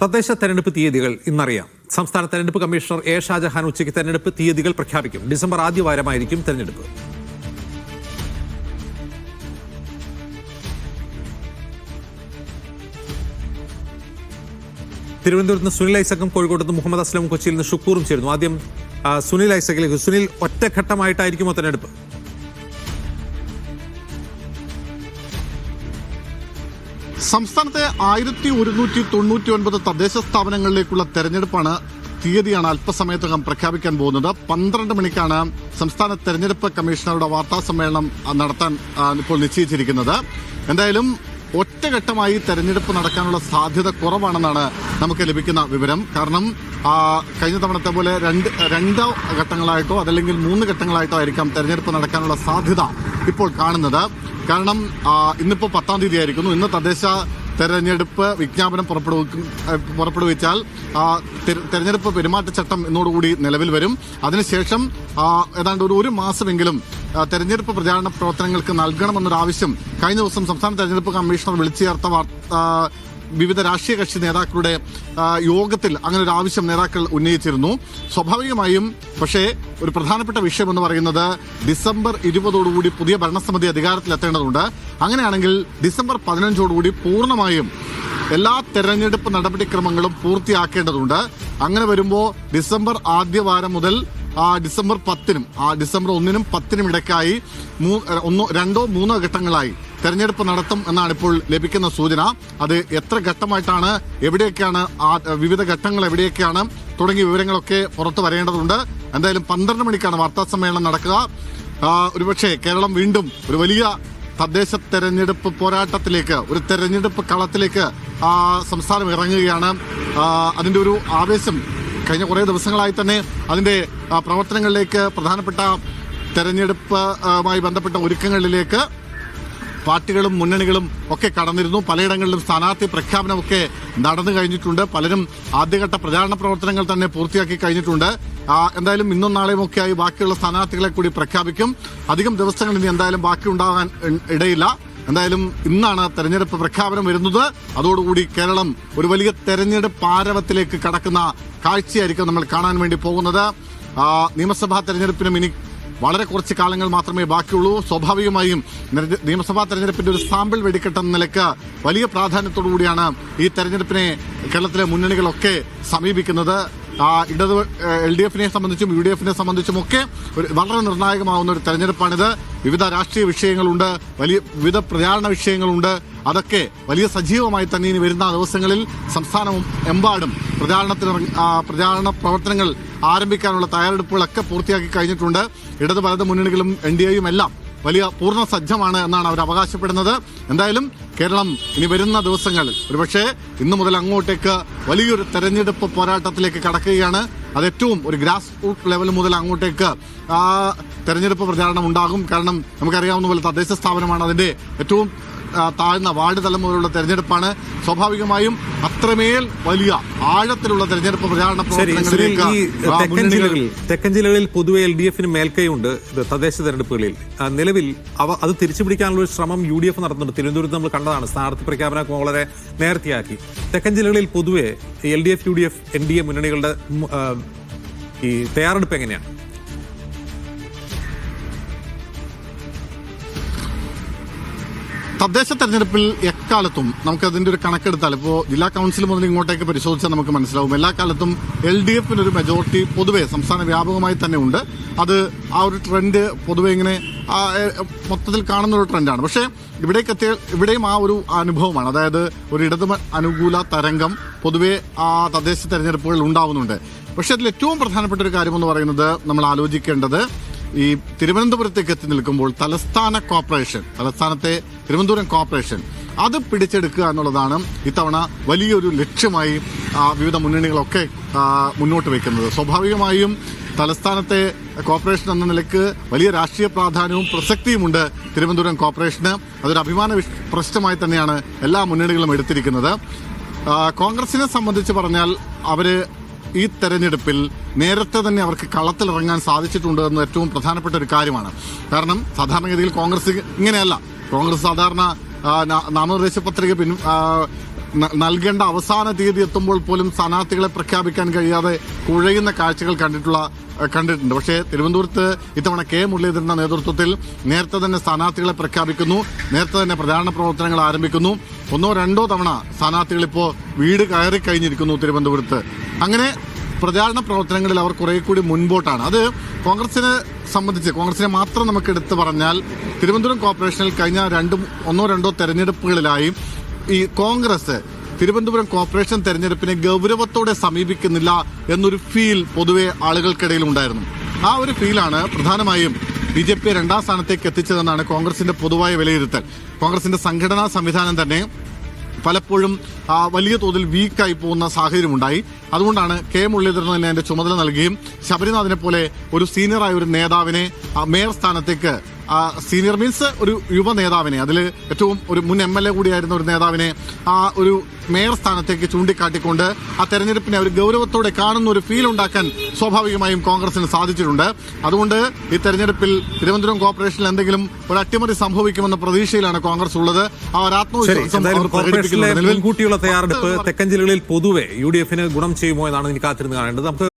തദ്ദേശ തെരഞ്ഞെടുപ്പ് തീയതികൾ ഇന്നറിയാം. സംസ്ഥാന തെരഞ്ഞെടുപ്പ് കമ്മീഷണർ എ ഷാജഹാൻ ഉച്ചയ്ക്ക് തെരഞ്ഞെടുപ്പ് തീയതികൾ പ്രഖ്യാപിക്കും. ഡിസംബർ ആദ്യവാരമായിരിക്കും തെരഞ്ഞെടുപ്പ്. തിരുവനന്തപുരത്ത് നിന്ന് സുനിൽ ഐസക്കും കോഴിക്കോട്ട് നിന്ന് മുഹമ്മദ് അസ്ലം കൊച്ചിയിൽ നിന്ന് ഷുക്കൂറും ചേരുന്നു. ആദ്യം സുനിൽ ഐസക്കിലേക്ക്. സുനിൽ ഒറ്റഘട്ടമായിട്ടായിരിക്കുമോ തെരഞ്ഞെടുപ്പ്? സംസ്ഥാനത്തെ ആയിരത്തി ഒരുന്നൂറ്റി തൊണ്ണൂറ്റി ഒൻപത് തദ്ദേശ സ്ഥാപനങ്ങളിലേക്കുള്ള തെരഞ്ഞെടുപ്പാണ് തീയതിയാണ് അല്പസമയത്തകം പ്രഖ്യാപിക്കാൻ പോകുന്നത്. പന്ത്രണ്ട് മണിക്കാണ് സംസ്ഥാന തെരഞ്ഞെടുപ്പ് കമ്മീഷണറുടെ വാർത്താ സമ്മേളനം നടത്താൻ ഇപ്പോൾ നിശ്ചയിച്ചിരിക്കുന്നത്. എന്തായാലും ഒറ്റഘട്ടമായി തെരഞ്ഞെടുപ്പ് നടക്കാനുള്ള സാധ്യത കുറവാണെന്നാണ് നമുക്ക് ലഭിക്കുന്ന വിവരം. കാരണം കഴിഞ്ഞ തവണത്തെ പോലെ രണ്ട് രണ്ടോ ഘട്ടങ്ങളായിട്ടോ അതല്ലെങ്കിൽ മൂന്ന് ഘട്ടങ്ങളായിട്ടോ ആയിരിക്കാം തെരഞ്ഞെടുപ്പ് നടക്കാനുള്ള സാധ്യത ഇപ്പോൾ കാണുന്നത്. കാരണം ഇന്നിപ്പോൾ ഇന്നിപ്പോ പത്താം തീയതി ആയിരിക്കുന്നു ഇന്ന് തദ്ദേശ തെരഞ്ഞെടുപ്പ് വിജ്ഞാപനം പുറപ്പെടുവിക്കും പുറപ്പെടുവിച്ചാൽ തെരഞ്ഞെടുപ്പ് പെരുമാറ്റച്ചട്ടം ഇന്നോടുകൂടി നിലവിൽ വരും. അതിനുശേഷം ഏതാണ്ട് ഒരു ഒരു മാസമെങ്കിലും തെരഞ്ഞെടുപ്പ് പ്രചാരണ പ്രവർത്തനങ്ങൾക്ക് നൽകണമെന്നൊരു ആവശ്യം കഴിഞ്ഞ ദിവസം സംസ്ഥാന തെരഞ്ഞെടുപ്പ് കമ്മീഷണർ വിളിച്ചു ചേർത്ത വിവിധ രാഷ്ട്രീയ കക്ഷി നേതാക്കളുടെ യോഗത്തിൽ അങ്ങനെ ഒരു ആവശ്യം നേതാക്കൾ ഉന്നയിച്ചിരുന്നു. സ്വാഭാവികമായും പക്ഷേ ഒരു പ്രധാനപ്പെട്ട വിഷയം എന്ന് പറയുന്നത് ഡിസംബർ ഇരുപതോടുകൂടി പുതിയ ഭരണസമിതി അധികാരത്തിലെത്തേണ്ടതുണ്ട്. അങ്ങനെയാണെങ്കിൽ ഡിസംബർ പതിനഞ്ചോടുകൂടി പൂർണമായും എല്ലാ തെരഞ്ഞെടുപ്പ് നടപടിക്രമങ്ങളും പൂർത്തിയാക്കേണ്ടതുണ്ട്. അങ്ങനെ വരുമ്പോൾ ഡിസംബർ ആദ്യവാരം മുതൽ ആ ഡിസംബർ പത്തിനും ആ ഡിസംബർ ഒന്നിനും പത്തിനും ഇടയ്ക്കായി ഒന്നോ രണ്ടോ മൂന്നോ ഘട്ടങ്ങളായി തെരഞ്ഞെടുപ്പ് നടത്തും എന്നാണ് ഇപ്പോൾ ലഭിക്കുന്ന സൂചന. അത് എത്ര ഘട്ടമായിട്ടാണ് എവിടെയൊക്കെയാണ് ആ വിവിധ ഘട്ടങ്ങൾ എവിടെയൊക്കെയാണ് തുടങ്ങിയ വിവരങ്ങളൊക്കെ പുറത്തു വരേണ്ടതുണ്ട്. എന്തായാലും പന്ത്രണ്ട് മണിക്കാണ് വാർത്താ സമ്മേളനം നടക്കുക. ഒരുപക്ഷെ കേരളം വീണ്ടും ഒരു വലിയ തദ്ദേശ തെരഞ്ഞെടുപ്പ് പോരാട്ടത്തിലേക്ക് ഒരു തെരഞ്ഞെടുപ്പ് കളത്തിലേക്ക് ആ, സംസ്ഥാനം ഇറങ്ങുകയാണ്. അതിന്റെ ഒരു ആവേശം കഴിഞ്ഞ കുറേ ദിവസങ്ങളായി തന്നെ അതിന്റെ പ്രവർത്തനങ്ങളിലേക്ക് പ്രധാനപ്പെട്ട തെരഞ്ഞെടുപ്പുമായി ബന്ധപ്പെട്ട ഒരുക്കങ്ങളിലേക്ക് പാർട്ടികളും മുന്നണികളും ഒക്കെ കടന്നിരുന്നു. പലയിടങ്ങളിലും സ്ഥാനാർത്ഥി പ്രഖ്യാപനമൊക്കെ നടന്നു കഴിഞ്ഞിട്ടുണ്ട്. പലരും ആദ്യഘട്ട പ്രചാരണ പ്രവർത്തനങ്ങൾ തന്നെ പൂർത്തിയാക്കി കഴിഞ്ഞിട്ടുണ്ട്. എന്തായാലും ഇന്നും നാളെയും ഒക്കെയായി ബാക്കിയുള്ള സ്ഥാനാർത്ഥികളെ കൂടി പ്രഖ്യാപിക്കും. അധികം ദിവസങ്ങൾ ഇനി എന്തായാലും ബാക്കി ഉണ്ടാകാൻ ഇടയില്ല. എന്തായാലും ഇന്നാണ് തെരഞ്ഞെടുപ്പ് പ്രഖ്യാപനം വരുന്നത്. അതോടുകൂടി കേരളം ഒരു വലിയ തെരഞ്ഞെടുപ്പ് ആരവത്തിലേക്ക് കടക്കുന്ന കാഴ്ചയായിരിക്കും നമ്മൾ കാണാൻ വേണ്ടി പോകുന്നത്. നിയമസഭാ തെരഞ്ഞെടുപ്പിനും ഇനി വളരെ കുറച്ച് കാലങ്ങൾ മാത്രമേ ബാക്കിയുള്ളൂ. സ്വാഭാവികമായും നിയമസഭാ തെരഞ്ഞെടുപ്പിന്റെ ഒരു സാമ്പിൾ വെടിക്കെട്ടെന്ന നിലയ്ക്ക് വലിയ പ്രാധാന്യത്തോടുകൂടിയാണ് ഈ തെരഞ്ഞെടുപ്പിനെ കേരളത്തിലെ മുന്നണികളൊക്കെ സമീപിക്കുന്നത്. ഇടത് എൽ ഡി എഫിനെ സംബന്ധിച്ചും യു ഡി എഫിനെ സംബന്ധിച്ചും ഒക്കെ ഒരു വളരെ നിർണായകമാവുന്ന ഒരു തെരഞ്ഞെടുപ്പാണിത്. വിവിധ രാഷ്ട്രീയ വിഷയങ്ങളുണ്ട് വലിയ വിവിധ പ്രചാരണ വിഷയങ്ങളുണ്ട്. അതൊക്കെ വലിയ സജീവമായി തന്നെ ഇനി വരുന്ന ദിവസങ്ങളിൽ സംസ്ഥാനവും എമ്പാടും പ്രചാരണത്തിന് പ്രചാരണ പ്രവർത്തനങ്ങൾ ആരംഭിക്കാനുള്ള തയ്യാറെടുപ്പുകളൊക്കെ പൂർത്തിയാക്കി കഴിഞ്ഞിട്ടുണ്ട്. ഇടത് വലത് മുന്നണികളും എൻ ഡി എയും എല്ലാം വലിയ പൂർണ സജ്ജമാണ് എന്നാണ് അവർ അവകാശപ്പെടുന്നത്. എന്തായാലും കേരളം ഇനി വരുന്ന ദിവസങ്ങളിൽ ഒരുപക്ഷെ ഇന്നു മുതൽ അങ്ങോട്ടേക്ക് വലിയൊരു തെരഞ്ഞെടുപ്പ് പോരാട്ടത്തിലേക്ക് കടക്കുകയാണ്. അത് ഏറ്റവും ഒരു ഗ്രാസ് റൂട്ട് ലെവൽ മുതൽ അങ്ങോട്ടേക്ക് ആ തെരഞ്ഞെടുപ്പ് പ്രചാരണം ഉണ്ടാകും. കാരണം നമുക്കറിയാവുന്ന പോലെ തദ്ദേശ സ്ഥാപനമാണ് അതിന്റെ ഏറ്റവും താഴ്ന്ന വാർഡ് തലം മുതലുള്ള തെരഞ്ഞെടുപ്പാണ്. സ്വാഭാവികമായും അത്രമേൽ വലിയ ആഴത്തിലുള്ള തെരഞ്ഞെടുപ്പ് പ്രചാരണ തെക്കൻ ജില്ലകളിൽ പൊതുവെ എൽ ഡി എഫിന് മേൽക്കൈയുണ്ട് തദ്ദേശ തെരഞ്ഞെടുപ്പുകളിൽ. നിലവിൽ അവ അത് തിരിച്ചുപിടിക്കാനുള്ള ഒരു ശ്രമം യു ഡി എഫ് നടത്തുന്നുണ്ട്. തിരുവനന്തപുരത്ത് നമ്മൾ കണ്ടതാണ് സ്ഥാനാർത്ഥി പ്രഖ്യാപനമൊക്കെ വളരെ നേരത്തെയാക്കി തെക്കൻ ജില്ലകളിൽ പൊതുവെ L D F U D F N D A മുന്നണികളുടെ ഈ തയ്യാറെടുപ്പ് എങ്ങനെയാണ്? തദ്ദേശ തെരഞ്ഞെടുപ്പിൽ എക്കാലത്തും നമുക്ക് അതിന്റെ ഒരു കണക്കെടുത്താൽ ഇപ്പോൾ ജില്ലാ കൗൺസിൽ മുതൽ ഇങ്ങോട്ടേക്ക് പരിശോധിച്ചാൽ നമുക്ക് മനസ്സിലാവും. എല്ലാ കാലത്തും എൽ ഡി എഫിന് ഒരു മെജോറിറ്റി പൊതുവെ സംസ്ഥാന വ്യാപകമായി തന്നെ ഉണ്ട്. അത് ആ ഒരു ട്രെൻഡ് പൊതുവെ ഇങ്ങനെ മൊത്തത്തിൽ കാണുന്ന ഒരു ട്രെൻഡാണ് പക്ഷേ ഇവിടേക്ക് എത്തിയ ഇവിടെയും ആ ഒരു അനുഭവമാണ്. അതായത് ഒരു ഇടതു അനുകൂല തരംഗം പൊതുവെ ആ തദ്ദേശ തെരഞ്ഞെടുപ്പുകളിൽ ഉണ്ടാവുന്നുണ്ട്. പക്ഷേ അതിൽ ഏറ്റവും പ്രധാനപ്പെട്ട ഒരു കാര്യം എന്ന് പറയുന്നത് നമ്മൾ ആലോചിക്കേണ്ടത് ഈ തിരുവനന്തപുരത്തേക്ക് എത്തി നിൽക്കുമ്പോൾ തലസ്ഥാന കോർപ്പറേഷൻ തലസ്ഥാനത്തെ തിരുവനന്തപുരം കോർപ്പറേഷൻ അത് പിടിച്ചെടുക്കുക എന്നുള്ളതാണ് ഇത്തവണ വലിയൊരു ലക്ഷ്യമായി വിവിധ മുന്നണികളൊക്കെ മുന്നോട്ട് വയ്ക്കുന്നത്. സ്വാഭാവികമായും തലസ്ഥാനത്തെ കോർപ്പറേഷൻ എന്ന നിലയ്ക്ക് വലിയ രാഷ്ട്രീയ പ്രാധാന്യവും പ്രസക്തിയുമുണ്ട് തിരുവനന്തപുരം കോർപ്പറേഷന്. അതൊരു അഭിമാന പ്രശ്നമായി തന്നെയാണ് എല്ലാ മുന്നണികളും എടുത്തിരിക്കുന്നത്. കോൺഗ്രസിനെ സംബന്ധിച്ച് പറഞ്ഞാൽ അവർ ഈ തെരഞ്ഞെടുപ്പിൽ നേരത്തെ തന്നെ അവർക്ക് കളത്തിലിറങ്ങാൻ സാധിച്ചിട്ടുണ്ട് എന്ന് ഏറ്റവും പ്രധാനപ്പെട്ട ഒരു കാര്യമാണ്. കാരണം സാധാരണഗതിയിൽ കോൺഗ്രസ് ഇങ്ങനെയല്ല. കോൺഗ്രസ് സാധാരണ നാമനിർദ്ദേശ പത്രിക പിൻ നൽകേണ്ട അവസാന തീയതി എത്തുമ്പോൾ പോലും സ്ഥാനാർത്ഥികളെ പ്രഖ്യാപിക്കാൻ കഴിയാതെ കുഴയുന്ന കാഴ്ചകൾ കണ്ടിട്ടുള്ള കണ്ടിട്ടുണ്ട്. പക്ഷേ തിരുവനന്തപുരത്ത് ഇത്തവണ കെ മുരളീധരന്റെ നേതൃത്വത്തിൽ നേരത്തെ തന്നെ സ്ഥാനാർത്ഥികളെ പ്രഖ്യാപിക്കുന്നു. നേരത്തെ തന്നെ പ്രചാരണ പ്രവർത്തനങ്ങൾ ആരംഭിക്കുന്നു. ഒന്നോ രണ്ടോ തവണ സ്ഥാനാർത്ഥികൾ ഇപ്പോൾ വീട് കയറി കഴിഞ്ഞിരിക്കുന്നു തിരുവനന്തപുരത്ത്. അങ്ങനെ പ്രചാരണ പ്രവർത്തനങ്ങളിൽ അവർ കുറെ കൂടി മുൻപോട്ടാണ്. അത് കോൺഗ്രസിനെ സംബന്ധിച്ച് കോൺഗ്രസിനെ മാത്രം നമുക്ക് എടുത്തു പറഞ്ഞാൽ തിരുവനന്തപുരം കോർപ്പറേഷനിൽ കഴിഞ്ഞ രണ്ടും ഒന്നോ രണ്ടോ തെരഞ്ഞെടുപ്പുകളിലായി ഈ കോൺഗ്രസ് തിരുവനന്തപുരം കോർപ്പറേഷൻ തെരഞ്ഞെടുപ്പിനെ ഗൗരവത്തോടെ സമീപിക്കുന്നില്ല എന്നൊരു ഫീൽ പൊതുവെ ആളുകൾക്കിടയിൽ ഉണ്ടായിരുന്നു. ആ ഒരു ഫീലാണ് പ്രധാനമായും ബി ജെ പി രണ്ടാം സ്ഥാനത്തേക്ക് എത്തിച്ചതെന്നാണ് കോൺഗ്രസിന്റെ പൊതുവായ വിലയിരുത്തൽ. കോൺഗ്രസിന്റെ സംഘടനാ സംവിധാനം തന്നെ പലപ്പോഴും വലിയ തോതിൽ വീക്കായി പോകുന്ന സാഹചര്യമുണ്ടായി. അതുകൊണ്ടാണ് കെ മുരളീധരൻ തന്നെ അതിന്റെ ചുമതല നൽകുകയും ശബരിനാഥിനെ പോലെ ഒരു സീനിയറായ ഒരു നേതാവിനെ മേയർ സ്ഥാനത്തേക്ക് ആ, സീനിയർ മീൻസ് ഒരു യുവ നേതാവിനെ അതിൽ ഏറ്റവും ഒരു മുൻ എം എൽ എ കൂടിയായിരുന്ന ഒരു നേതാവിനെ ആ ഒരു മേയർ സ്ഥാനത്തേക്ക് ചൂണ്ടിക്കാട്ടിക്കൊണ്ട് ആ തെരഞ്ഞെടുപ്പിനെ ഒരു ഗൗരവത്തോടെ കാണുന്ന ഒരു ഫീൽ ഉണ്ടാക്കാൻ സ്വാഭാവികമായും കോൺഗ്രസിന് സാധിച്ചിട്ടുണ്ട്. അതുകൊണ്ട് ഈ തെരഞ്ഞെടുപ്പിൽ തിരുവനന്തപുരം കോർപ്പറേഷനിൽ എന്തെങ്കിലും ഒരു അട്ടിമറി സംഭവിക്കുമെന്ന പ്രതീക്ഷയിലാണ് കോൺഗ്രസ് ഉള്ളത്. ആ ഒരു ആത്മവിശ്വാസം തയ്യാറെടുപ്പ് തെക്കൻ ജില്ലകളിൽ പൊതുവെ യു ഡി എഫിന് ഗുണം ചെയ്യുമോ എന്നാണ് എനിക്ക് കാത്തിരുന്ന് കാണേണ്ടത്. നമുക്ക്